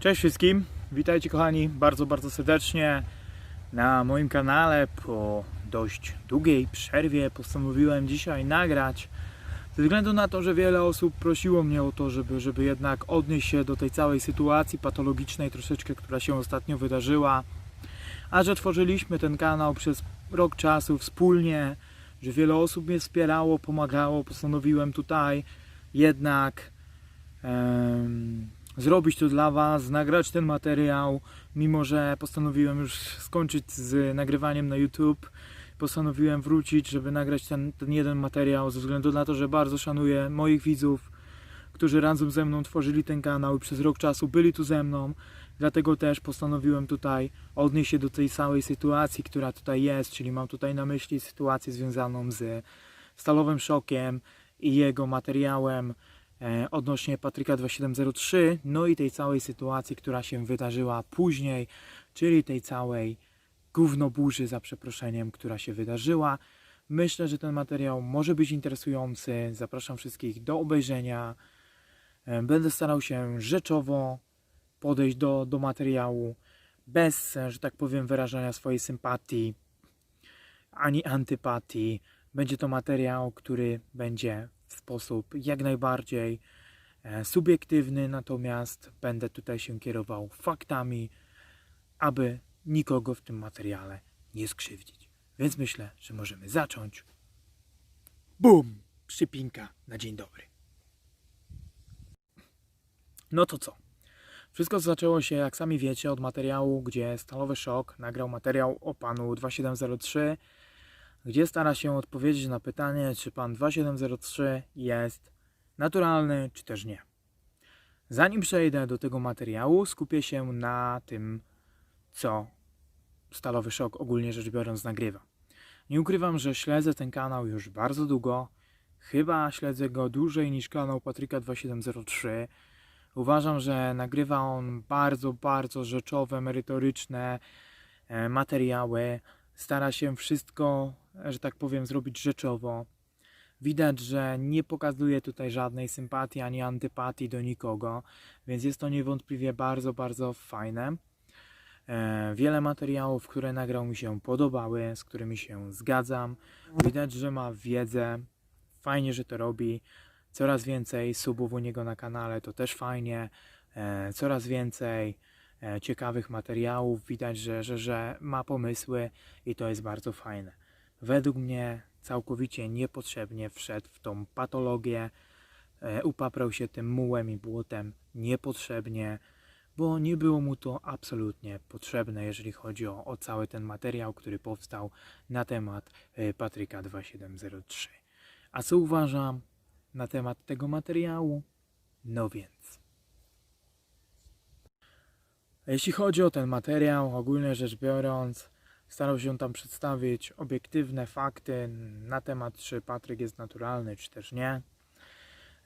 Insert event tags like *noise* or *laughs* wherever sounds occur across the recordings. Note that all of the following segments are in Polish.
Cześć wszystkim, witajcie kochani bardzo, bardzo serdecznie na moim kanale. Po dość długiej przerwie postanowiłem dzisiaj nagrać ze względu na to, że wiele osób prosiło mnie o to, żeby, żeby jednak odnieść się do tej całej sytuacji patologicznej troszeczkę, która się ostatnio wydarzyła. A że tworzyliśmy ten kanał przez rok czasu wspólnie, że wiele osób mnie wspierało, pomagało, postanowiłem tutaj jednak em, zrobić to dla Was, nagrać ten materiał, mimo że postanowiłem już skończyć z nagrywaniem na YouTube. Postanowiłem wrócić, żeby nagrać ten, ten jeden materiał, ze względu na to, że bardzo szanuję moich widzów, którzy razem ze mną tworzyli ten kanał i przez rok czasu byli tu ze mną. Dlatego też postanowiłem tutaj odnieść się do tej całej sytuacji, która tutaj jest, czyli mam tutaj na myśli sytuację związaną z Stalowym Szokiem i jego materiałem odnośnie Patryka 2703, no i tej całej sytuacji, która się wydarzyła później, czyli tej całej gównoburzy za przeproszeniem, która się wydarzyła. Myślę, że ten materiał może być interesujący. Zapraszam wszystkich do obejrzenia. E, Będę starał się rzeczowo podejść do, do materiału, bez, e, że tak powiem, wyrażania swojej sympatii ani antypatii. Będzie to materiał, który będzie w sposób jak najbardziej e, subiektywny, natomiast będę tutaj się kierował faktami, aby nikogo w tym materiale nie skrzywdzić. Więc myślę, że możemy zacząć. Bum! Przypinka na dzień dobry. No to co? Wszystko zaczęło się, jak sami wiecie, od materiału, gdzie Stalowy Szok nagrał materiał o panu 2703, gdzie stara się odpowiedzieć na pytanie, czy pan 2703 jest naturalny, czy też nie. Zanim przejdę do tego materiału, skupię się na tym, co Stalowy Szok ogólnie rzecz biorąc nagrywa. Nie ukrywam, że śledzę ten kanał już bardzo długo. Chyba śledzę go dłużej niż kanał Patryka 2703. Uważam, że nagrywa on bardzo, bardzo rzeczowe, merytoryczne e, materiały. Stara się wszystko, że tak powiem, zrobić rzeczowo. Widać, że nie pokazuje tutaj żadnej sympatii ani antypatii do nikogo, więc jest to niewątpliwie bardzo, bardzo fajne. E, Wiele materiałów, które nagrał mi się podobały, z którymi się zgadzam. Widać, że ma wiedzę. Fajnie, że to robi. Coraz więcej subów u niego na kanale, to też fajnie. E, Coraz więcej e, ciekawych materiałów. Widać, że, że, że ma pomysły i to jest bardzo fajne. Według mnie całkowicie niepotrzebnie wszedł w tą patologię. E, Upaprał się tym mułem i błotem niepotrzebnie bo nie było mu to absolutnie potrzebne, jeżeli chodzi o, o cały ten materiał, który powstał na temat e, Patryka 2703. A co uważam na temat tego materiału? No więc. Jeśli chodzi o ten materiał, ogólnie rzecz biorąc, starał się tam przedstawić obiektywne fakty na temat, czy Patryk jest naturalny, czy też nie.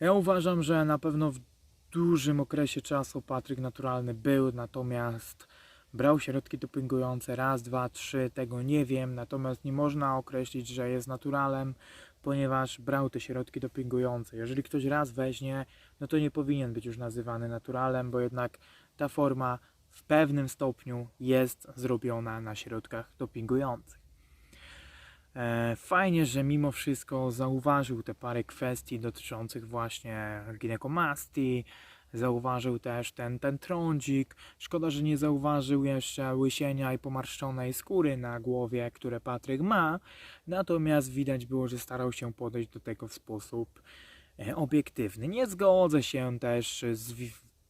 Ja uważam, że na pewno w dużym okresie czasu Patryk naturalny był, natomiast brał środki dopingujące raz, dwa, trzy, tego nie wiem, natomiast nie można określić, że jest naturalem, ponieważ brał te środki dopingujące. Jeżeli ktoś raz weźmie, no to nie powinien być już nazywany naturalem, bo jednak ta forma w pewnym stopniu jest zrobiona na środkach dopingujących. E, Fajnie, że mimo wszystko zauważył te parę kwestii dotyczących właśnie ginekomastii, zauważył też ten, ten trądzik. Szkoda, że nie zauważył jeszcze łysienia i pomarszczonej skóry na głowie, które Patryk ma. Natomiast widać było, że starał się podejść do tego w sposób e, obiektywny. Nie zgodzę się też z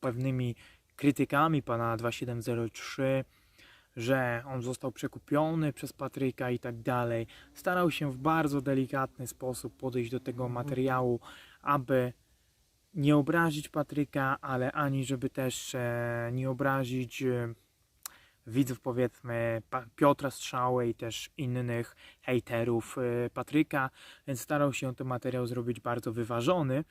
pewnymi krytykami pana 2703 że on został przekupiony przez Patryka i tak dalej. Starał się w bardzo delikatny sposób podejść do tego materiału, aby nie obrazić Patryka, ale ani żeby też e, nie obrazić e, widzów powiedzmy Piotra Strzały i też innych hejterów e, Patryka, więc starał się ten materiał zrobić bardzo wyważony,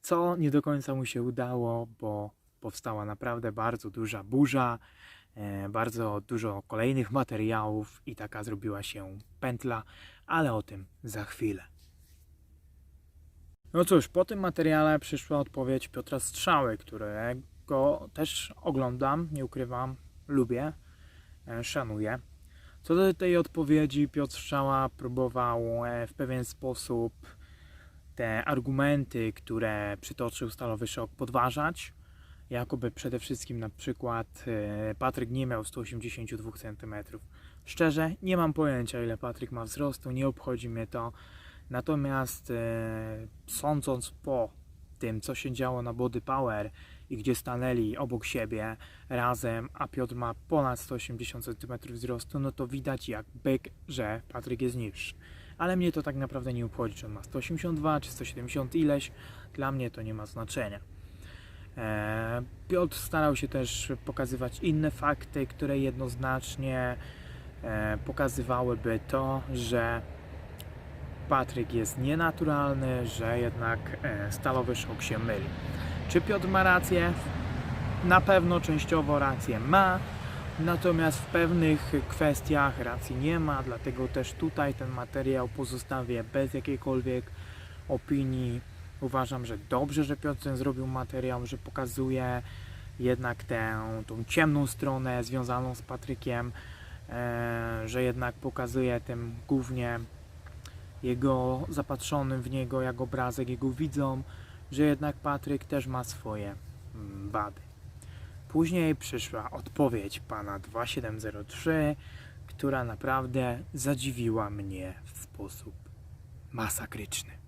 co nie do końca mu się udało, bo powstała naprawdę bardzo duża burza, e, bardzo dużo kolejnych materiałów i taka zrobiła się pętla, ale o tym za chwilę. No cóż, po tym materiale przyszła odpowiedź Piotra Strzały, który go też oglądam, nie ukrywam, lubię, e, szanuję. Co do tej odpowiedzi, Piotr Strzała próbował e, w pewien sposób te argumenty, które przytoczył Stalowy Szok, podważać. Jakoby przede wszystkim na przykład e, Patryk nie miał 182 cm. Szczerze, nie mam pojęcia ile Patryk ma wzrostu, nie obchodzi mnie to. Natomiast e, sądząc po tym, co się działo na Body Power i gdzie stanęli obok siebie razem, a Piotr ma ponad 180 cm wzrostu, no to widać jak byk, że Patryk jest niższy. Ale mnie to tak naprawdę nie obchodzi, czy on ma 182 czy 170 ileś. Dla mnie to nie ma znaczenia. E, Piotr starał się też pokazywać inne fakty, które jednoznacznie e, pokazywałyby to, że Patryk jest nienaturalny, że jednak e, stalowy szok się myli. Czy Piotr ma rację? Na pewno częściowo rację ma, natomiast w pewnych kwestiach racji nie ma, dlatego też tutaj ten materiał pozostawię bez jakiejkolwiek opinii. Uważam, że dobrze, że Piotr ten zrobił materiał, że pokazuje jednak tę tą ciemną stronę związaną z Patrykiem, e, że jednak pokazuje tym głównie jego zapatrzonym w niego jak obrazek, jego widzom, że jednak Patryk też ma swoje mm, wady. Później przyszła odpowiedź pana 2703, która naprawdę zadziwiła mnie w sposób masakryczny.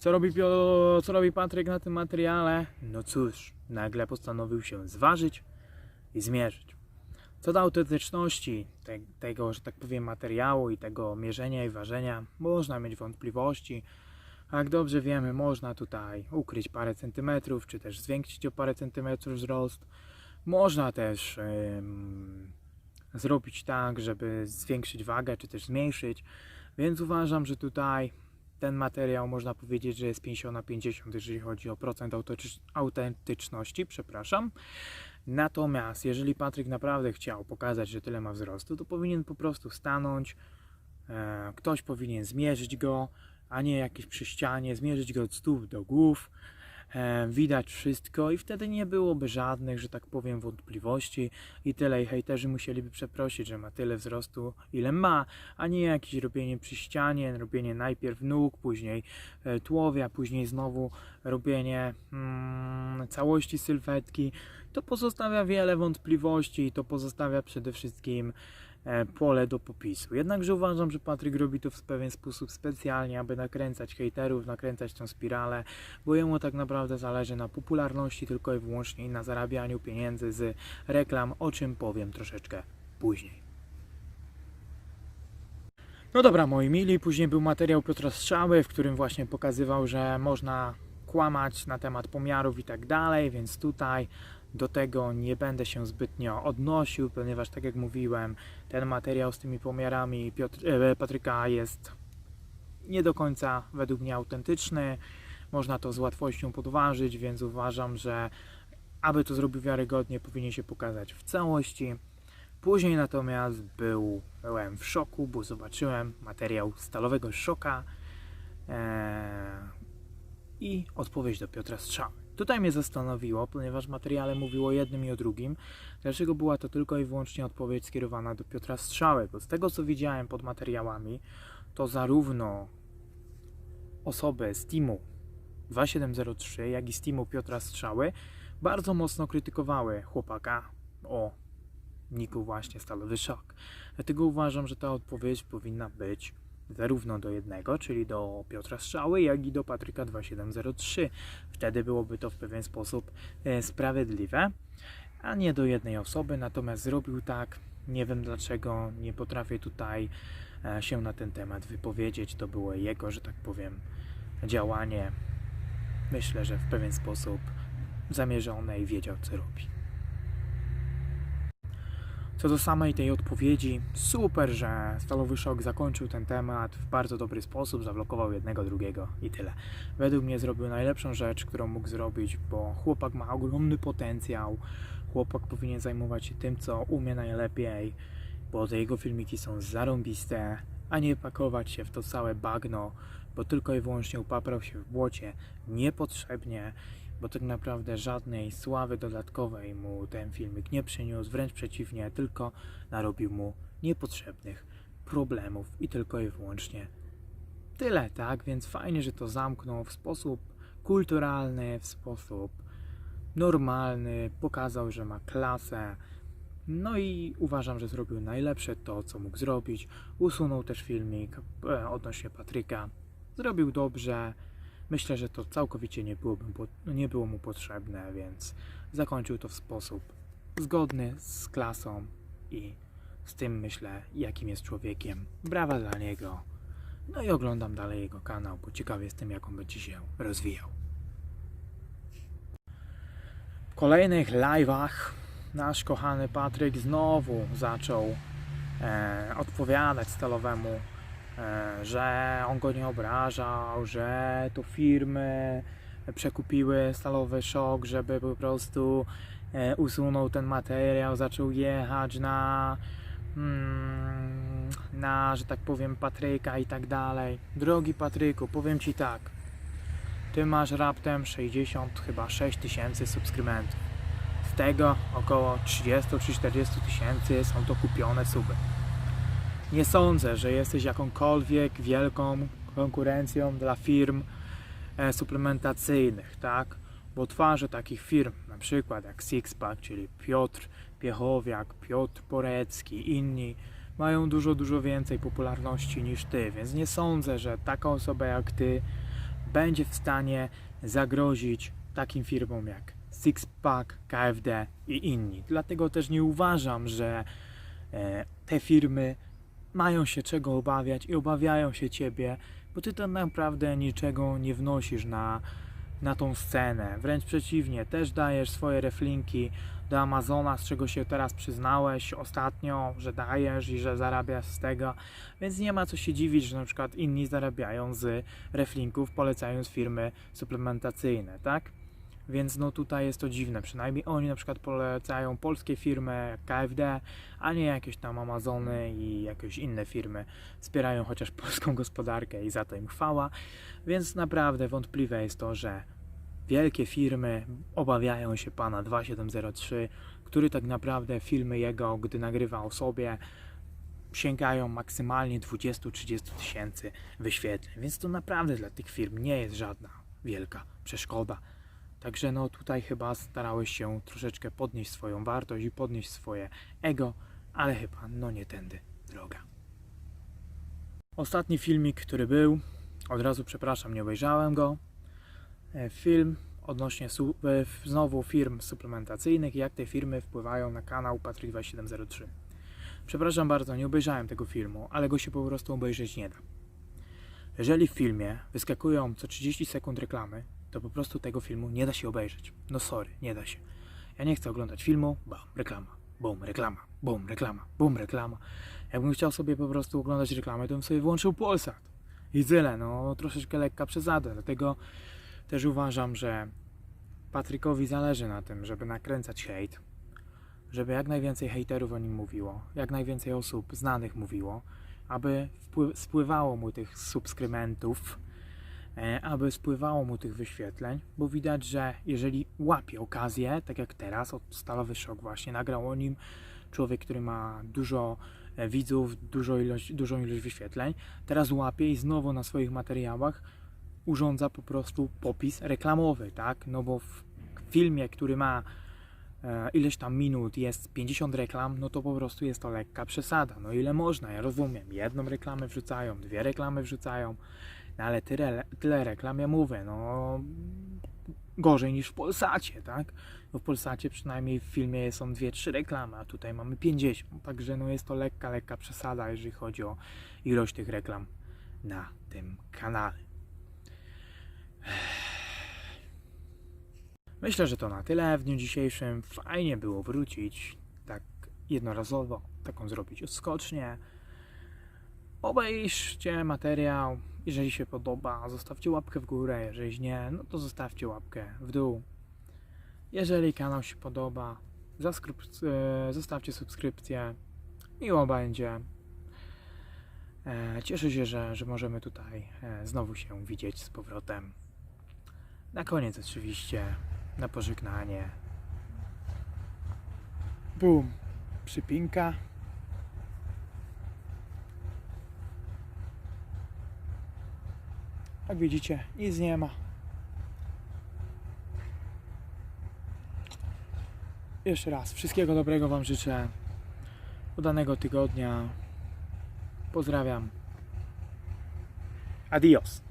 Co robi, Pio- co robi Patryk na tym materiale? No cóż, nagle postanowił się zważyć i zmierzyć. Co do autentyczności te, tego, że tak powiem, materiału i tego mierzenia i ważenia, można mieć wątpliwości. Jak dobrze wiemy, można tutaj ukryć parę centymetrów, czy też zwiększyć o parę centymetrów wzrost. Można też zrobić tak, żeby zwiększyć wagę, czy też zmniejszyć. Więc uważam, że tutaj ten materiał można powiedzieć, że jest 50 na 50, jeżeli chodzi o procent autentycz- autentyczności, przepraszam. Natomiast jeżeli Patryk naprawdę chciał pokazać, że tyle ma wzrostu, to powinien po prostu stanąć, e, ktoś powinien zmierzyć go, a nie jakieś przy ścianie, zmierzyć go od stóp do głów, widać wszystko i wtedy nie byłoby żadnych, że tak powiem, wątpliwości i tyle. I hejterzy musieliby przeprosić, że ma tyle wzrostu, ile ma, a nie jakieś robienie przy ścianie, robienie najpierw nóg, później e, tułowia, później znowu robienie mm, całości sylwetki. To pozostawia wiele wątpliwości i to pozostawia przede wszystkim e, pole do popisu. Jednakże uważam, że Patryk robi to w pewien sposób specjalnie, aby nakręcać hejterów, nakręcać tą spiralę, bo jemu tak naprawdę zależy na popularności tylko i wyłącznie i na zarabianiu pieniędzy z reklam, o czym powiem troszeczkę później. No dobra, moi mili, później był materiał Piotra Strzały, w którym właśnie pokazywał, że można kłamać na temat pomiarów i tak dalej, więc tutaj do tego nie będę się zbytnio odnosił, ponieważ tak jak mówiłem, ten materiał z tymi pomiarami Piotr, e, Patryka jest nie do końca według mnie autentyczny. Można to z łatwością podważyć, więc uważam, że aby to zrobił wiarygodnie, powinien się pokazać w całości. Później natomiast był, byłem w szoku, bo zobaczyłem materiał stalowego szoka e, i odpowiedź do Piotra Strzały. Tutaj mnie zastanowiło, ponieważ materiale mówiło o jednym i o drugim, dlaczego była to tylko i wyłącznie odpowiedź skierowana do Piotra Strzały, bo z tego co widziałem pod materiałami, to zarówno osoby z teamu 2703, jak i z teamu Piotra Strzały bardzo mocno krytykowały chłopaka o niku właśnie Stalowy Szok. Dlatego uważam, że ta odpowiedź powinna być zarówno do jednego, czyli do Piotra Strzały, jak i do Patryka 2703. Wtedy byłoby to w pewien sposób e, sprawiedliwe, a nie do jednej osoby. Natomiast zrobił tak, nie wiem dlaczego, nie potrafię tutaj e, się na ten temat wypowiedzieć. To było jego, że tak powiem, działanie. Myślę, że w pewien sposób zamierzone i wiedział, co robi. Co do samej tej odpowiedzi, super, że Stalowy Szok zakończył ten temat w bardzo dobry sposób, zablokował jednego, drugiego i tyle. Według mnie zrobił najlepszą rzecz, którą mógł zrobić, bo chłopak ma ogromny potencjał. Chłopak powinien zajmować się tym, co umie najlepiej, bo te jego filmiki są zarąbiste, a nie pakować się w to całe bagno, bo tylko i wyłącznie upaprał się w błocie niepotrzebnie. Bo tak naprawdę żadnej sławy dodatkowej mu ten filmik nie przyniósł, wręcz przeciwnie, tylko narobił mu niepotrzebnych problemów i tylko i wyłącznie tyle, tak? Więc fajnie, że to zamknął w sposób kulturalny, w sposób normalny, pokazał, że ma klasę. No i uważam, że zrobił najlepsze to, co mógł zrobić. Usunął też filmik e, odnośnie Patryka. Zrobił dobrze. Myślę, że to całkowicie nie, byłoby, nie było mu potrzebne, więc zakończył to w sposób zgodny z klasą i z tym myślę, jakim jest człowiekiem. Brawa dla niego. No i oglądam dalej jego kanał, bo ciekawy jestem, jak on będzie się rozwijał. W kolejnych live'ach nasz kochany Patryk znowu zaczął e, odpowiadać stalowemu, że on go nie obrażał, że to firmy przekupiły stalowy szok, żeby po prostu e, usunął ten materiał, zaczął jechać na mm, na, że tak powiem, Patryka i tak dalej. Drogi Patryku, powiem Ci tak. Ty masz raptem 60, chyba 6 tysięcy subskrybentów. Z tego około 30 czy 40 tysięcy są to kupione suby. Nie sądzę, że jesteś jakąkolwiek wielką konkurencją dla firm e, suplementacyjnych, tak? Bo twarze takich firm, na przykład jak Sixpack, czyli Piotr Piechowiak, Piotr Porecki, inni, mają dużo, dużo więcej popularności niż ty, więc nie sądzę, że taka osoba jak ty będzie w stanie zagrozić takim firmom jak Sixpack, KFD i inni. Dlatego też nie uważam, że e, te firmy mają się czego obawiać i obawiają się ciebie, bo ty tak naprawdę niczego nie wnosisz na, na tą scenę. Wręcz przeciwnie, też dajesz swoje reflinki do Amazona, z czego się teraz przyznałeś ostatnio, że dajesz i że zarabiasz z tego, więc nie ma co się dziwić, że na przykład inni zarabiają z reflinków, polecając firmy suplementacyjne, tak? Więc no tutaj jest to dziwne, przynajmniej oni na przykład polecają polskie firmy KFD, a nie jakieś tam Amazony i jakieś inne firmy. Wspierają chociaż *laughs* polską gospodarkę i za to im chwała, więc naprawdę wątpliwe jest to, że wielkie firmy obawiają się pana 2703, który tak naprawdę filmy jego, gdy nagrywa o sobie, sięgają maksymalnie 20-30 tysięcy wyświetleń, więc to naprawdę dla tych firm nie jest żadna wielka przeszkoda. Także no tutaj chyba starałeś się troszeczkę podnieść swoją wartość i podnieść swoje ego, ale chyba no nie tędy droga. Ostatni filmik, który był, od razu przepraszam, nie obejrzałem go. E, Film odnośnie e, znowu firm suplementacyjnych i jak te firmy wpływają na kanał Patryk 2703. Przepraszam bardzo, nie obejrzałem tego filmu, ale go się po prostu obejrzeć nie da. Jeżeli w filmie wyskakują co 30 sekund reklamy, to po prostu tego filmu nie da się obejrzeć. No sorry, nie da się. Ja nie chcę oglądać filmu, bam, reklama, bum, reklama, bum, reklama, bum, reklama. Jakbym chciał sobie po prostu oglądać reklamę, to bym sobie włączył Polsat. I tyle, no troszeczkę lekka przesada, dlatego też uważam, że Patrykowi zależy na tym, żeby nakręcać hejt, żeby jak najwięcej hejterów o nim mówiło, jak najwięcej osób znanych mówiło, aby spływało mu tych subskrybentów, e, aby spływało mu tych wyświetleń, bo widać, że jeżeli łapie okazję, tak jak teraz, od Stalowy Szok właśnie nagrał o nim człowiek, który ma dużo e, widzów, dużo ilość, dużą ilość wyświetleń, teraz łapie i znowu na swoich materiałach urządza po prostu popis reklamowy, tak? No bo w filmie, który ma e, ileś tam minut, jest 50 reklam, no to po prostu jest to lekka przesada. No ile można, ja rozumiem. Jedną reklamę wrzucają, dwie reklamy wrzucają, no ale tyle, tyle reklam, ja mówię, no gorzej niż w Polsacie, tak? Bo w Polsacie przynajmniej w filmie są dwie, trzy reklamy, a tutaj mamy 50, także no jest to lekka, lekka przesada, jeżeli chodzi o ilość tych reklam na tym kanale. Myślę, że to na tyle w dniu dzisiejszym. Fajnie było wrócić tak jednorazowo, taką zrobić odskocznię. Obejrzcie materiał. Jeżeli się podoba, zostawcie łapkę w górę. Jeżeli nie, no to zostawcie łapkę w dół. Jeżeli kanał się podoba, e, zostawcie subskrypcję. Miło będzie. E, Cieszę się, że, że możemy tutaj e, znowu się widzieć z powrotem. Na koniec oczywiście, na pożegnanie. Bum, przypinka. Jak widzicie, nic nie ma. Jeszcze raz, wszystkiego dobrego Wam życzę. Udanego tygodnia. Pozdrawiam. Adios.